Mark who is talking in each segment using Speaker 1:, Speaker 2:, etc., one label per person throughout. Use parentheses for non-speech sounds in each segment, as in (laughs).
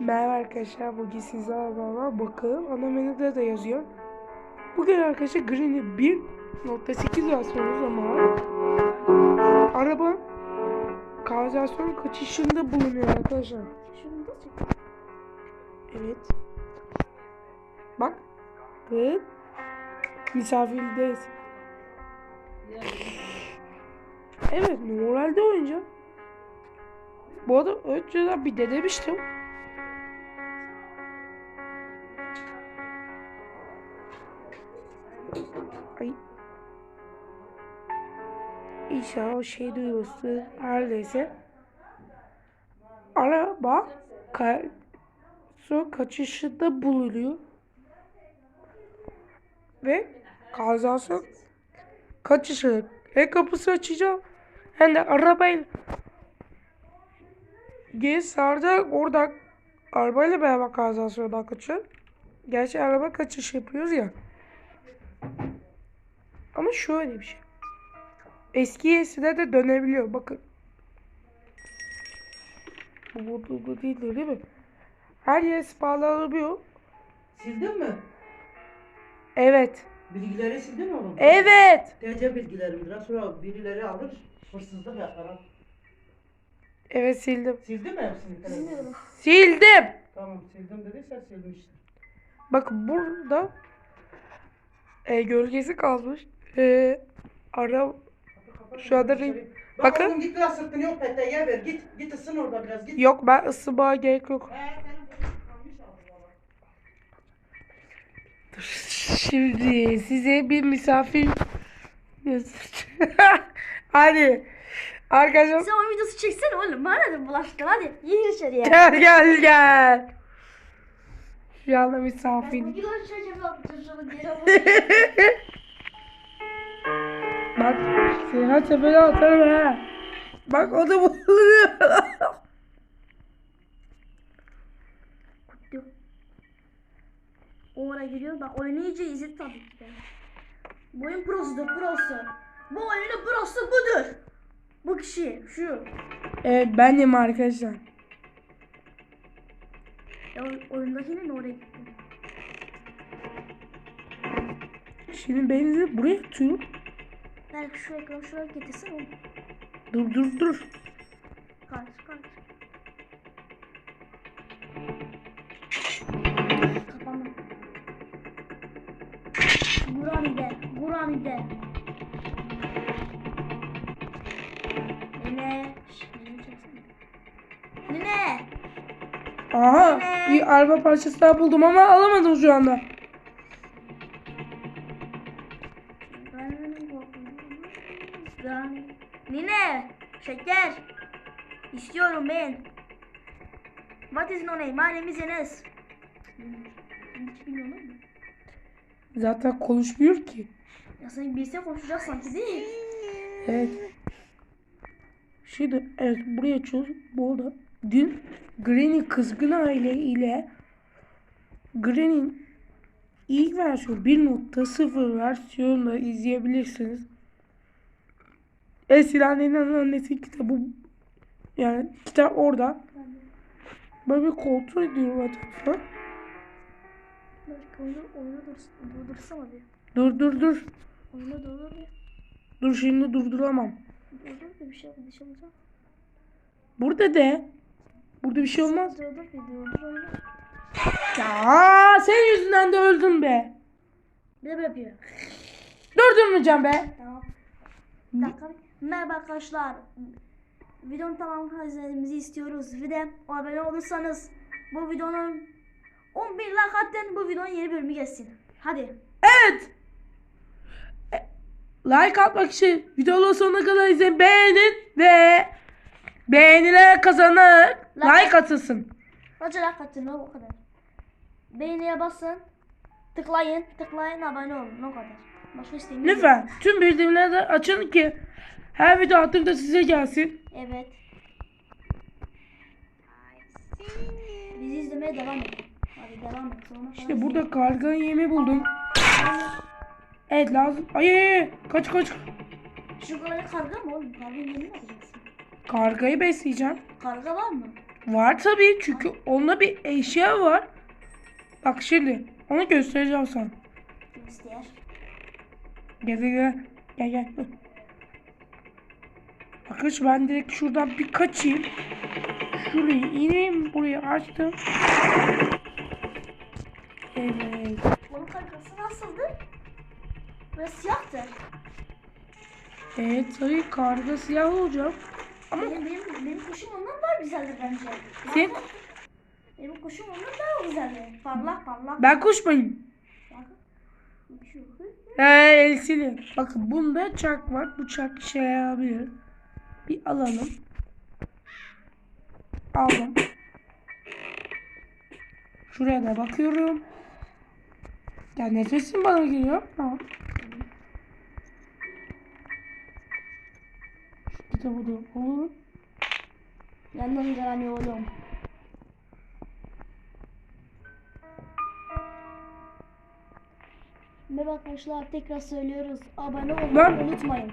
Speaker 1: Merhaba arkadaşlar bugün sizlerle beraber bakalım ana menüde de yazıyor. Bugün arkadaşlar Green'i 1.8 versiyonu zaman araba kanalizasyon kaçışında bulunuyor arkadaşlar. Evet. Bak. Evet. Misafirdeyiz. Evet normalde oyuncak. Bu arada önceden bir denemiştim. Ay. İnşallah o şey duyulursa her neyse. Araba ka su kaçışında bulunuyor. Ve kazası kaçışı hem kapısı açacağım hem de arabayla Gez sardı orada arabayla beraber kazasyondan kaçıyor. Gerçi araba kaçış yapıyoruz ya. Ama şöyle bir şey. Eski yesine de dönebiliyor. Bakın. Bu bu, bu değildir değil mi? Her yer bağlanabiliyor.
Speaker 2: Sildin mi?
Speaker 1: Evet.
Speaker 2: Bilgileri sildin mi oğlum?
Speaker 1: Evet.
Speaker 2: TC bilgilerim biraz sonra birileri alır hırsızlık yapar. ha.
Speaker 1: Evet sildim.
Speaker 2: Sildin mi hepsini?
Speaker 3: Bilmiyorum.
Speaker 1: Sildim.
Speaker 2: Tamam sildim dediysen silmiştin.
Speaker 1: Bak burada e, gölgesi kalmış. E, ara Şu anda
Speaker 2: Bak
Speaker 1: Bakın.
Speaker 2: oğlum git biraz sırtını yok peteğe ver git. Git ısın orada biraz git.
Speaker 1: yok ben ısınmaya gerek yok.
Speaker 2: Baba.
Speaker 1: Şimdi size bir misafir. (laughs) Hadi. Arkadaşlar
Speaker 3: Sen o videosu çeksene oğlum. Bana ne bulaştın hadi. Gir içeriye.
Speaker 1: gel gel gel. Şu anda
Speaker 3: Ben
Speaker 1: misafir.
Speaker 3: bu videoyu çekeceğim. (laughs)
Speaker 1: Bak seni her seferinde atarım ha. Bak o da bulunuyor.
Speaker 3: Yok. O oraya giriyor. Oyunu iyice izledim tabii ki de. Bu oyun prosudur prosu. Bu oyunun prosu budur. Bu kişi şu.
Speaker 1: evet benim arkadaşlar.
Speaker 3: Ya oyundakinin oraya gitti.
Speaker 1: Şimdi beni buraya atıyorum.
Speaker 3: Belki şu ekranı şuraya getirsin oğlum.
Speaker 1: Dur dur dur.
Speaker 3: Karşı karşı. Kapandı. Burani'de, Burani'de. Nene. Şşş, nene. Nene.
Speaker 1: Aha bir araba parçası daha buldum ama alamadım şu anda.
Speaker 3: Şeker. İstiyorum ben. What is your name? My name is Enes. Hiç bilmiyorum ama.
Speaker 1: Zaten konuşmuyor ki.
Speaker 3: Ya sen bilse konuşacak sanki değil.
Speaker 1: Evet. Şimdi evet buraya açıyoruz. Bu arada dün Granny kızgın aile ile Granny'nin ilk versiyon 1.0 versiyonunu izleyebilirsiniz. Esilenin annesi kitabı yani kitap orada. Böyle bir kontrol ediyorum etrafı.
Speaker 3: Belki oyunu, oyunu dur, durdursana bir.
Speaker 1: Dur dur dur.
Speaker 3: Oyunu durdur.
Speaker 1: Dur şimdi durduramam.
Speaker 3: Durdur bir bir şey bir şey olacak.
Speaker 1: Burada de. Burada bir şey olmaz.
Speaker 3: Durdur bir durdur oyunu.
Speaker 1: Ya senin yüzünden de öldüm be.
Speaker 3: Böyle yapıyor.
Speaker 1: Durdurmayacağım be.
Speaker 3: Tamam. Bir dakika. Merhaba arkadaşlar. Videonun tamamını izlemenizi istiyoruz. Bir de abone olursanız bu videonun 11 like atın bu videonun yeni bölümü gelsin. Hadi.
Speaker 1: Evet. E, Like atmak için videonun sonuna kadar izleyin. Beğenin ve beğeniler kazanır.
Speaker 3: Like-
Speaker 1: Like atılsın.
Speaker 3: Sadece like atın o kadar. Beğeniye basın. Tıklayın. Tıklayın abone olun o kadar. Başka isteğim yok.
Speaker 1: Lütfen tüm bildirimleri de açın ki her video attığımda size gelsin.
Speaker 3: Evet. Bizi izlemeye devam edin. Hadi devam et.
Speaker 1: İşte burada karga yemi buldum. Evet lazım. Ay, kaç kaç.
Speaker 3: Şu kadar karga mı oğlum? Karga yeni mi alacaksın?
Speaker 1: Kargayı besleyeceğim.
Speaker 3: Karga var mı?
Speaker 1: Var tabii çünkü onda bir eşya var. Bak şimdi onu göstereceğim sana.
Speaker 3: Kim ister?
Speaker 1: Gel gel gel. Gel gel. Arkadaş ben direkt şuradan bir kaçayım. Şurayı ineyim. Burayı açtım. Evet.
Speaker 3: Bunun kargası nasıldı? Böyle siyahtı.
Speaker 1: Evet tabii karda siyah olacak. Ama
Speaker 3: Benim, benim, benim kuşum ondan daha güzeldi bence.
Speaker 1: Sen-
Speaker 3: Benim kuşum ondan daha güzeldi. Parlak parlak.
Speaker 1: ben kuş muyum?
Speaker 3: Bak. Bir şey yok.
Speaker 1: Ee, elsili. Bakın bunda çark var. Bu çark işe yarayabilir. Bir alalım. Aldım. Şuraya da bakıyorum. Ya nefesim bana geliyor. Tamam. Şu kitabı da olur.
Speaker 3: Yandan gelen oğlum. Merhaba arkadaşlar tekrar söylüyoruz. Abone olmayı
Speaker 1: Lan.
Speaker 3: unutmayın.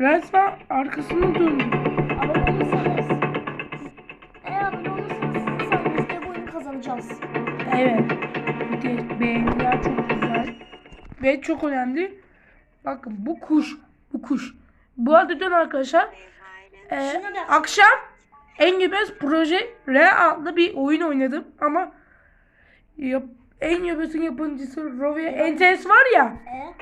Speaker 1: Resmen arkasını döndü.
Speaker 3: Abone olursanız siz, eğer abone olursanız sizin sayenizde bu oyunu kazanacağız.
Speaker 1: Evet. Bir de beğeniler çok güzel. Ve çok önemli. Bakın bu kuş. Bu kuş. Bu arada dün arkadaşlar e,
Speaker 3: da-
Speaker 1: akşam Engibes Proje R adlı bir oyun oynadım. Ama yap, Engibes'in yapımcısı Rovi Entes var ya.
Speaker 3: E,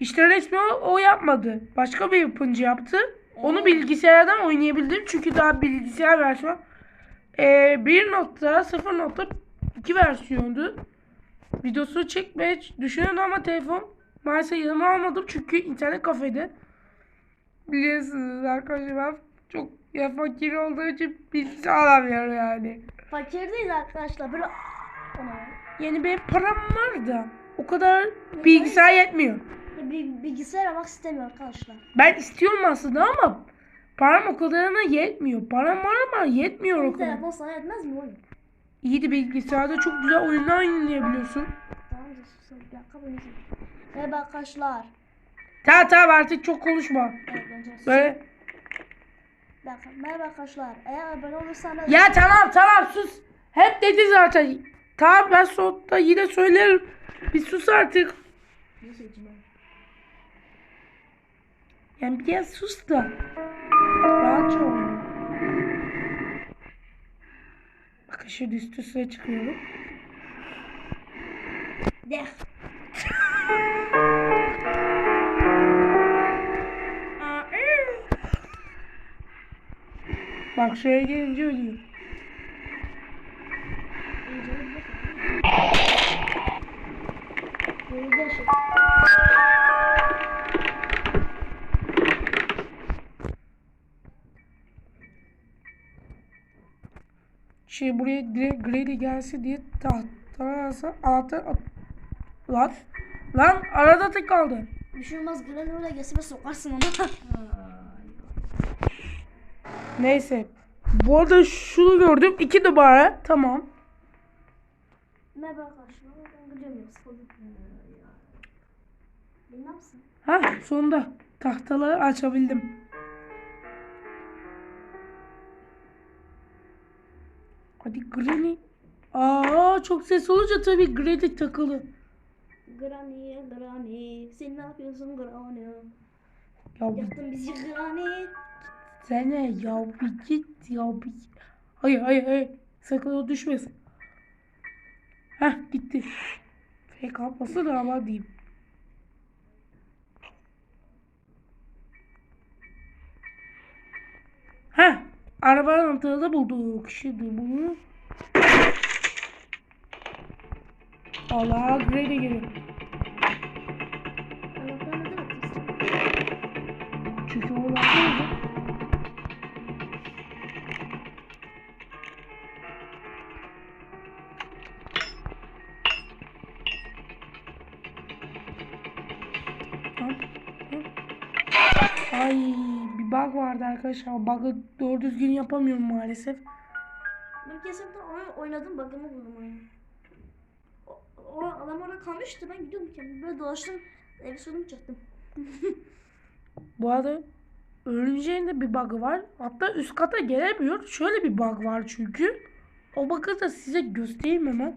Speaker 1: İşte resmi o, o yapmadı. Başka bir yapımcı yaptı. Onu
Speaker 3: Evet.
Speaker 1: bilgisayardan oynayabildim. Çünkü daha bilgisayar versiyon e, 1.0.2 versiyondu. Videosunu çekmeye düşünüyordum ama telefon maalesef yanıma almadım. Çünkü internet kafede. Biliyorsunuz arkadaşlar ben çok ya fakir olduğu için bilgisayar alamıyorum yani.
Speaker 3: fakir değil arkadaşlar. Böyle
Speaker 1: Yani benim param var da o kadar bilgisayar yetmiyor.
Speaker 3: Bir bilgisayar almak istemiyor arkadaşlar.
Speaker 1: Ben istiyorum aslında ama param o kadarına yetmiyor. Param var ama yetmiyor o kadar.
Speaker 3: telefon sana yetmez mi oğlum?
Speaker 1: İyi de bilgisayarda çok güzel oyunlar oynayabiliyorsun.
Speaker 3: Bir. Merhaba arkadaşlar.
Speaker 1: Tamam tamam artık çok konuşma. Böyle.
Speaker 3: Bir. Merhaba arkadaşlar. Eğer abone olursanız
Speaker 1: Ya tamam tamam sus. Hep dedi zaten. Tamam ben sonunda yine söylerim. Bir sus artık. Yani biraz sus da. Rahatça oyna. Bakın şimdi üst üste çıkıyorum.
Speaker 3: De. (laughs)
Speaker 1: Bak şuraya gelince ölüyor.
Speaker 3: De şey.
Speaker 1: Buraya direkt Grady gelsin diye tahtarasa anahtar. Lan. Lan arada tek kaldı.
Speaker 3: Bir şey olmaz. Gülen öyle gelsin ve sokarsın onu. (laughs)
Speaker 1: Neyse. Bu arada şunu gördüm. iki numara. Tamam.
Speaker 3: Merhaba arkadaşlar. Ben gidiyorum yapsın?
Speaker 1: Ha sonunda tahtaları açabildim. Hadi Granny. Aa çok ses olunca tabii Granny takılı.
Speaker 3: Granny, Granny. Sen ne yapıyorsun Granny?
Speaker 1: Ya bir
Speaker 3: Yaktın bizi Granny.
Speaker 1: sene ya bir git ya bir. Hayır hayır hayır. Sakın o düşmesin. Heh gitti. Fake atması da ama diyeyim. Heh. Arabanın anahtarını da bulduk. Şimdi bunu. Allah Grey'de geliyor. Arkadaşlar. Bug'ı doğru düzgün yapamıyorum maalesef.
Speaker 3: Ben kesinlikle oynadım bug'ını buldum oyunu. O, o adam orada kalmıştı ben gidiyordum kendim böyle dolaştım evi sordum çaktım.
Speaker 1: Bu arada Örümceğin bir bug'ı var. Hatta üst kata gelemiyor. Şöyle bir bug var çünkü. O bug'ı da size göstereyim hemen.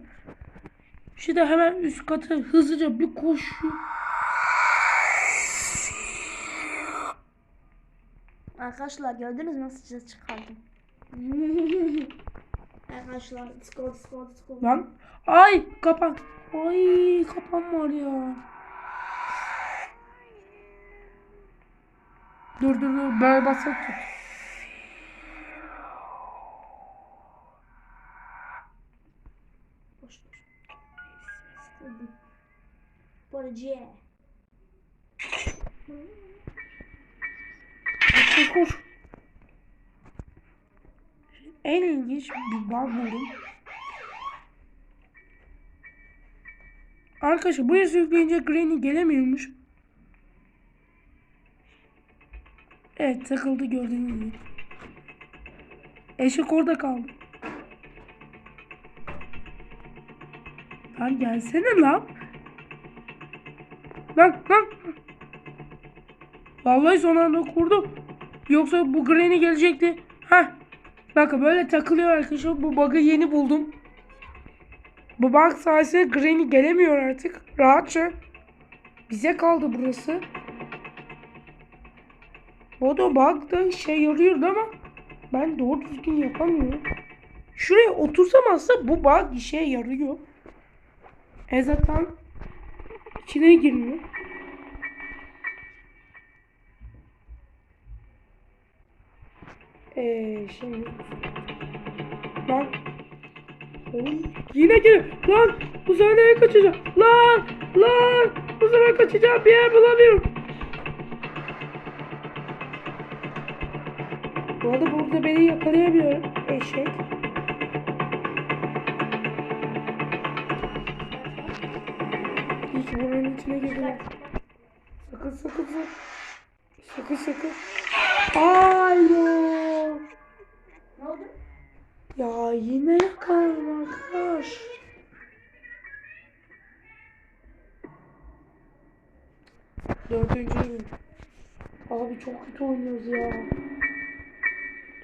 Speaker 1: Şimdi hemen üst kata hızlıca bir koşuyor.
Speaker 3: Arkadaşlar gördünüz mü nasıl ses çıkardım? (laughs) Arkadaşlar Discord Discord Discord.
Speaker 1: Lan. Ay kapan. Ay kapan var ya. Dur dur dur. Böyle basıp tut.
Speaker 3: Boş boş.
Speaker 1: Koş. En ilginç bir bug buldum. Arkadaşlar buraya sürükleyince Granny gelemiyormuş. Evet takıldı gördüğünüz gibi. Eşek orada kaldı. Lan gelsene lan. Lan lan. Vallahi son anda kurdum. Yoksa bu Granny gelecekti. Heh. Bakın böyle takılıyor arkadaşlar. Bu bug'ı yeni buldum. Bu bug sayesinde Granny gelemiyor artık. Rahatça. Bize kaldı burası. O da bug da işe yarıyordu ama ben doğru düzgün yapamıyorum. Şuraya otursam aslında bu bug işe yarıyor. E zaten içine girmiyor. Eee şimdi Lan. Oğlum yine gel lan bu sefer nereye kaçacağım? Lan lan. Bu sefer kaçacağım bir yer bulamıyorum. Bu arada burada beni yakalayamıyor eşek. İyi ki buranın içine girdiler. Sakın sakın sakın. Sakın sakın.
Speaker 3: Oldu?
Speaker 1: Ya yine yakaladım arkadaş. Dördüncü gün. Abi çok kötü oynuyoruz ya.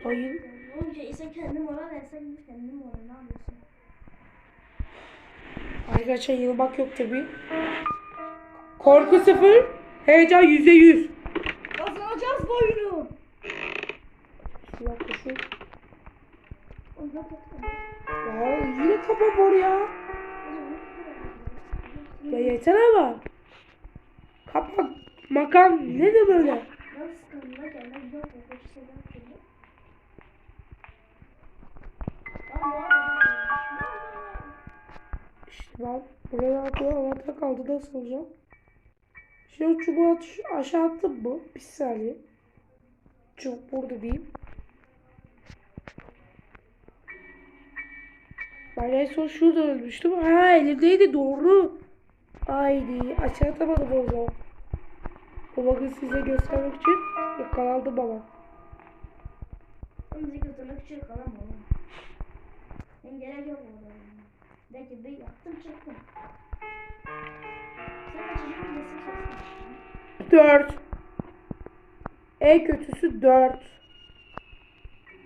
Speaker 1: Hayır.
Speaker 3: Önce ise kendi mola versen kendi mola ne yapıyorsun?
Speaker 1: Arkadaşlar yılmak yok tabi. Korku sıfır. Heyecan yüzde yüz.
Speaker 3: Kazanacağız bu oyunu. Ondan korktum.
Speaker 1: Ya yine kafa var ya. Ya yeter ama. Kapak. Makan ne de böyle? İşte ben buraya atıyor havada kaldı nasıl olacağım? Şimdi çubuğu at, aşağı attım mı? Bir saniye. Çubuk burada diyeyim. Ben en son şurada ölmüştüm. Ha elimdeydi doğru. Haydi aşağı atamadım o zaman. O bakın size göstermek için yakalandı bana.
Speaker 3: Bizi götürmek için kalamam. Ben gerek yok orada. De ki bir yaptım çıktım. Sen bir resim çeksin.
Speaker 1: 4. En kötüsü 4.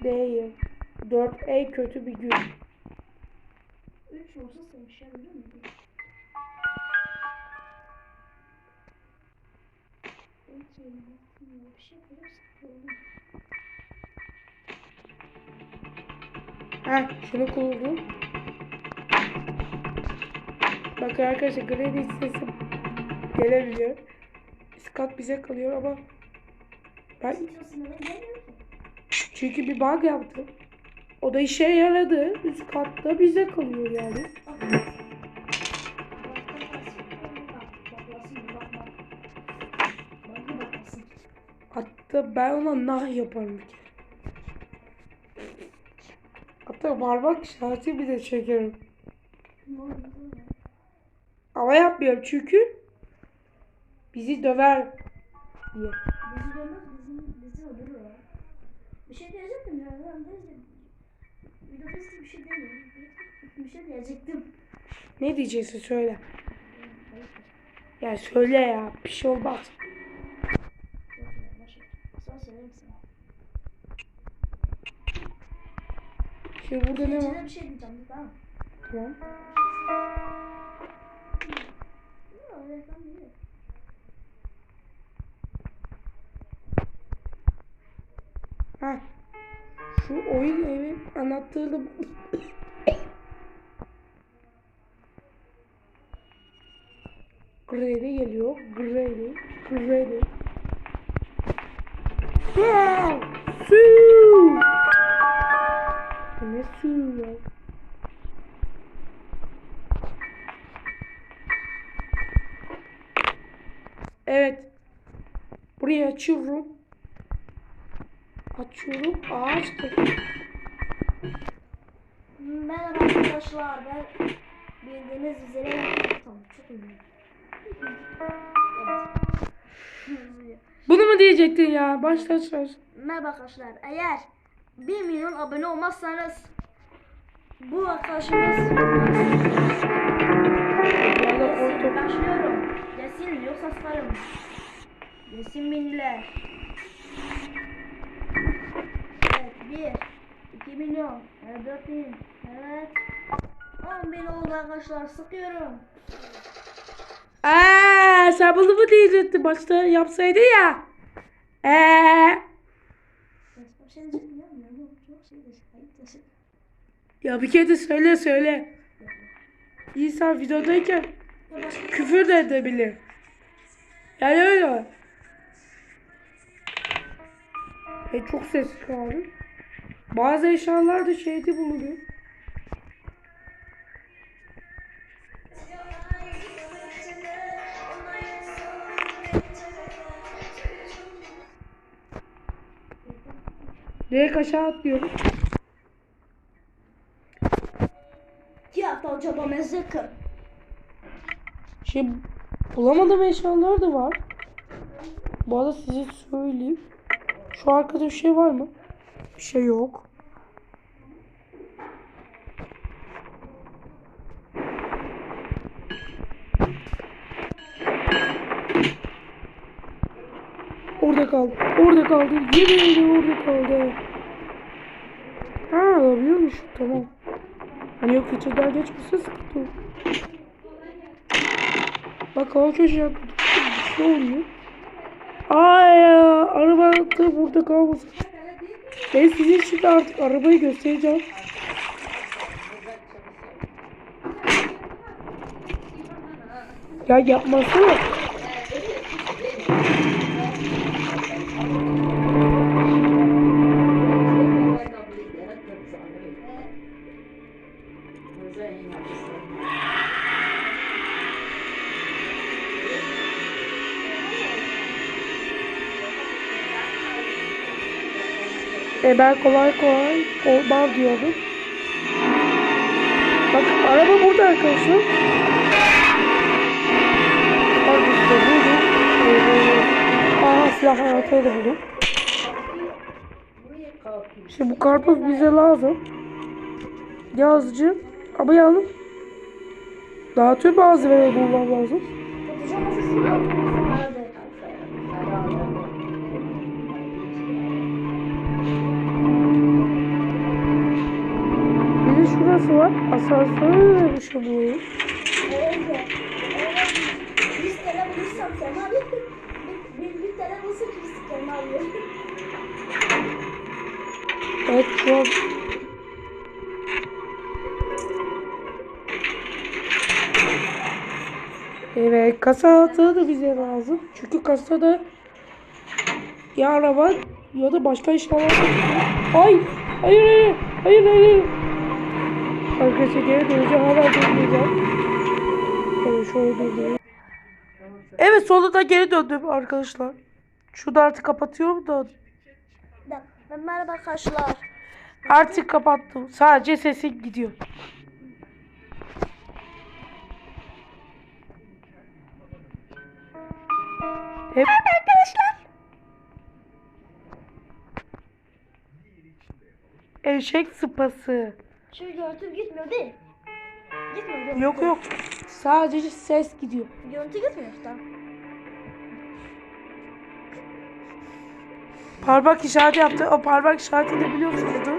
Speaker 1: Değil. 4 en kötü bir gün.
Speaker 3: Olsa sevişebilir miyim? Peki, bir şey yapıyorsun.
Speaker 1: Ha şunu kurdum. Bakın arkadaşlar Granny sesim gelemiyor. Üst kat bize kalıyor ama ben çünkü bir bug yaptım. O da işe yaradı. Üst katta bize kalıyor yani. Hatta ben ona nah yaparım bir kere. Hatta parmak bir de çekerim. Ama yapmıyorum çünkü bizi döver diye.
Speaker 3: Bizi görmez, bizim, bizi öldürür. Bir şey diyecektim ya bir şey demiyorum. Bir şey diyecektim.
Speaker 1: Ne diyeceksin söyle. Ya söyle ya bir şey olmaz. Şimdi şey, burada ne var?
Speaker 3: Bir şey diyeceğim tamam.
Speaker 1: Tamam. Ha şu oyun evi anahtarı (coughs) Grady geliyor. Grady. Grady. Aa! Su! Ne su ya? Evet. Burayı açıyorum. Açıyorum. Açtım.
Speaker 3: Merhaba arkadaşlar. Ben bildiğiniz üzere tamam çok. Evet.
Speaker 1: Bunu mu diyecektin ya? Başta aç.
Speaker 3: Merhaba arkadaşlar. Eğer 1 milyon abone olmazsanız bu arkadaşımız başlıyorum. Gelsin yoksa sıkarım. Gelsin binler. 1 2 milyon evet 4 bin evet 10 bin oldu arkadaşlar sıkıyorum.
Speaker 1: Eee sen bunu mu diyecektin? Başta yapsaydı ya. Eee.
Speaker 3: Şey ya. Şey şey.
Speaker 1: Ya bir kere de söyle söyle. İnsan videodayken küfür de edebilir. Yani öyle. E çok ses çıkardı. Bazı eşyalar da şeyde bulunuyor. Direkt aşağı atlıyorum.
Speaker 3: Ya acaba mezekım.
Speaker 1: Şey bulamadığım eşyalar da var. Bu arada size söyleyeyim. Şu arkada bir şey var mı? Bir şey yok. Orada kaldı. Orada kaldı. Yemin ederim orada kaldı. Ha alabiliyormuş. Tamam. Hani yok daha geçmesi sıkıntı yok. Bak hava köşeye. Bir şey oluyor. Ay ya, araba da burada kalmasın. Ben size şimdi artık arabayı göstereceğim. Ya yapmasana. E ben kolay kolay olmam diyordum. Bak araba burada arkadaşlar. Bak Aha silah anahtarı da buldum. Şimdi bu karpuz bize lazım. Yazıcı. Ama yalnız daha tüm malzemeleri bulmam lazım. Asansör vermiş burayı.
Speaker 3: Evet. 100 TL bulursam Kemal. Bir, bir, bir TL bulursa 100 Kemal.
Speaker 1: Evet an Evet kasa anahtarı da bize lazım. Çünkü kasada ya araba ya da başka eşyalar var. Ay! Hayır hayır! Hayır hayır! Arkadaşlar geri döneceğim. Hala dönmeyeceğim. Evet şöyle dönüyorum. Evet sonunda geri döndüm arkadaşlar. Şunu da artık kapatıyorum da.
Speaker 3: Merhaba arkadaşlar.
Speaker 1: Artık kapattım. Sadece sesin gidiyor. Hep arkadaşlar. Eşek sıpası.
Speaker 3: Şimdi görüntü gitmiyor değil. Gitmiyor görüntü.
Speaker 1: Yok yok. Sadece ses gidiyor.
Speaker 3: Görüntü gitmiyor tamam.
Speaker 1: Parmak işareti yaptı. O parmak işaretini biliyorsunuzdur.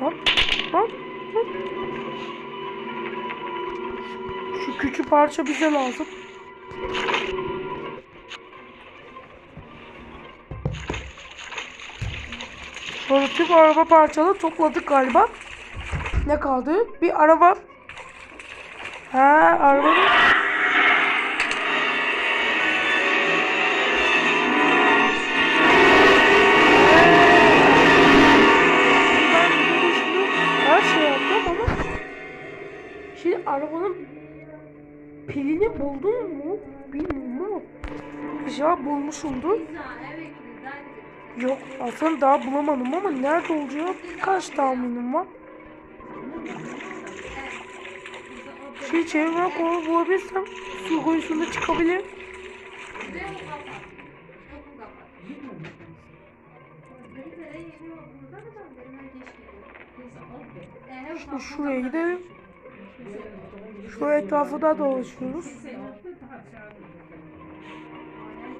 Speaker 1: Hop hop hop. Şu küçük parça bize lazım. Sonra tüm araba parçaları topladık galiba. Ne kaldı? Bir araba. Ha araba. Yok aslında daha bulamadım ama nerede olacağı birkaç tahminim var. Şey çevirme kolu bulabilirsem su kuyusunda çıkabilir. Şimdi şuraya gidelim. Şu etrafı da dolaşıyoruz.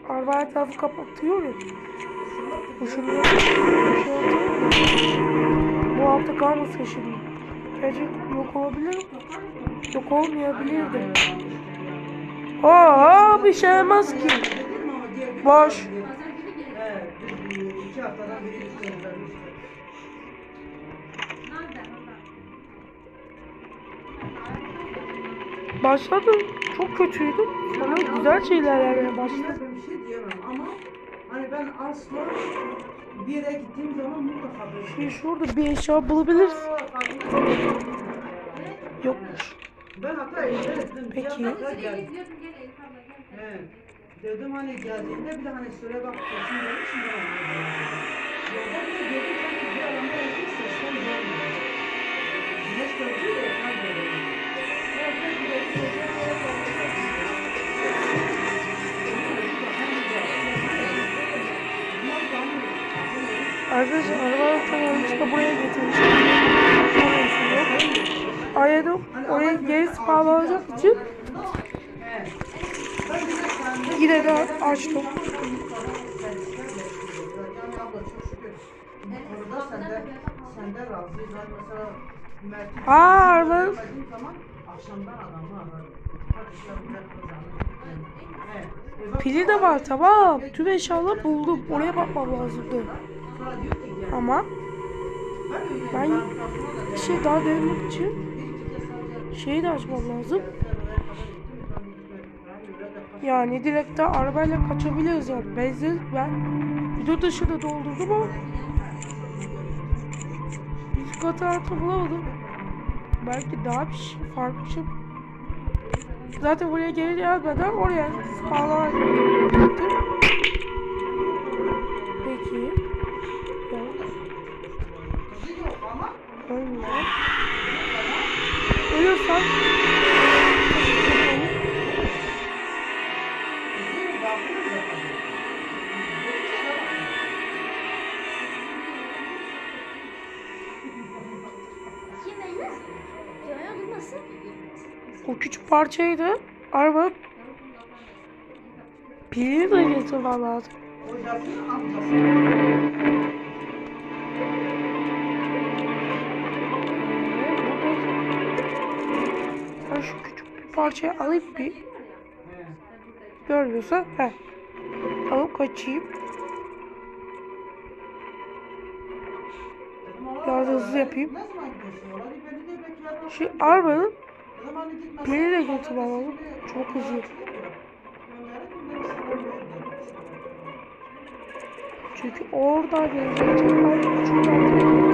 Speaker 1: Araba etrafı kapatıyor ya. Bu şuraya Bu hafta kalmasın şimdi. Gerçi yok olabilir mi? Yok olmayabilir de. Aa bir şey olmaz ki. Boş.
Speaker 2: Evet, biz, e, iki haftadan beri üstlenmiştik.
Speaker 1: Başladı. Çok kötüydü. Sonra güzel şeyler yapmaya başladı.
Speaker 2: Ben asla bir yere gittiğim zaman mutlaka böyle
Speaker 1: Şimdi şurada bir eşya bulabiliriz. Yokmuş.
Speaker 2: Ben hatta evet,
Speaker 1: Peki.
Speaker 2: geldim. Evet. Dedim hani geldiğinde bir de hani söyle bak kesin ben anladım. Yolda bir de gördüm sanki bir adamda yakın sesten gelmiyor. Güneş gördü de ekran görüyor. Evet, evet, evet, evet, evet.
Speaker 1: Arkadaşlar tam yanlışlıkla buraya yok. Aradım. Oraya geri bağlanacak için yine de açtım. Aa, arabanın pili de var tamam. Tüm eşyaları buldum. Oraya bakmam lazımdı. Ama
Speaker 2: Ben
Speaker 1: şey daha denemek için şeyi de açmam lazım.
Speaker 2: Ya
Speaker 1: Yani direkt de arabayla kaçabiliriz yani. Benzin ben video dışı da doldurdum ama üst katı artık bulamadım. Belki daha bir şey farklı bir şey. Zaten buraya geri gelmeden oraya spawn'a gittim. Ölmüyor.
Speaker 3: Durmasın.
Speaker 1: o küçük parçaydı. Araba pilini de getirmem lazım. Parçayı alayım bir. Görmüyorsa he. Alıp kaçayım. Biraz hızlı yapayım.
Speaker 2: Beni.
Speaker 1: Şu arabanın pilini de getirmem lazım. Çok hızlı. Çünkü oradan gelecek. Tekrar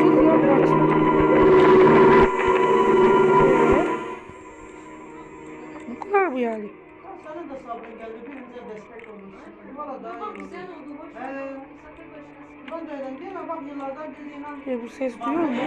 Speaker 1: şuradan direkt
Speaker 2: Sabrın geldi. Birimize destek olursun. Valla daha iyi olur. Ee, ben de öyle değil mi? Bak yıllardan beri inan.
Speaker 1: E, bu ses duyuyor mu?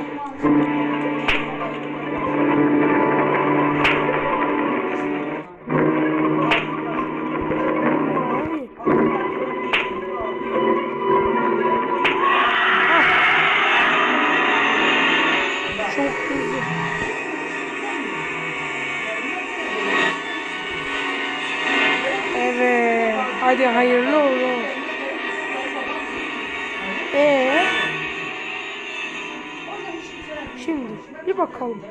Speaker 2: Şimdi bir bakalım.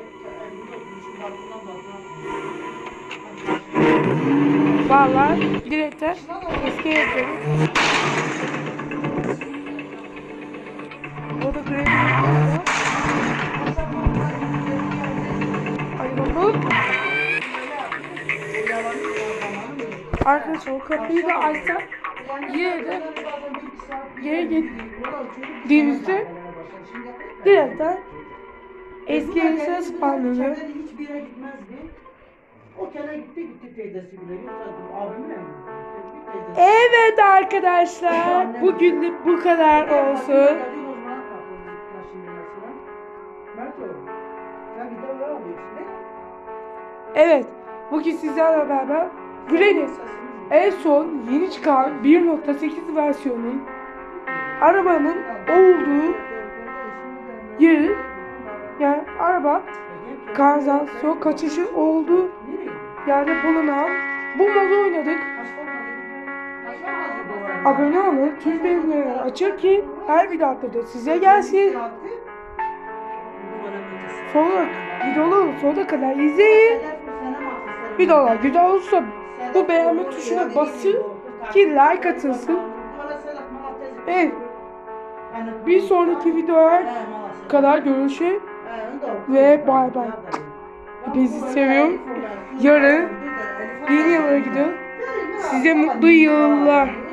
Speaker 2: Vallahi direkt de eski evleri. O da Granny Hadi bakalım. Arkadaşlar o kapıyı da açsak yine de geri gittiğimizde direkten eski evine spawnlanıyor.
Speaker 1: Hiçbir yere gitmezdi. O kere gitti gitti teyzesi bile. Abimle mi?
Speaker 2: Evet arkadaşlar bugünlük bu kadar olsun. Evet bugün sizlerle beraber Granny en son yeni çıkan 1.8 versiyonun arabanın olduğu yeri yani araba kanalizasyon kaçışı olduğu yerde bulunan bu modu oynadık. Abone olun, tüm bildirimleri açın ki her video atladığı size gelsin. Sonra videoları sonuna kadar izleyin. Videolar güzel olursa bu beğenme tuşuna basın ki like atılsın. Evet, bir sonraki videoya kadar görüşürüz. Ve bay bay. Hepinizi seviyorum. Yarın yeni yıla gidiyorum. Size mutlu yıllar.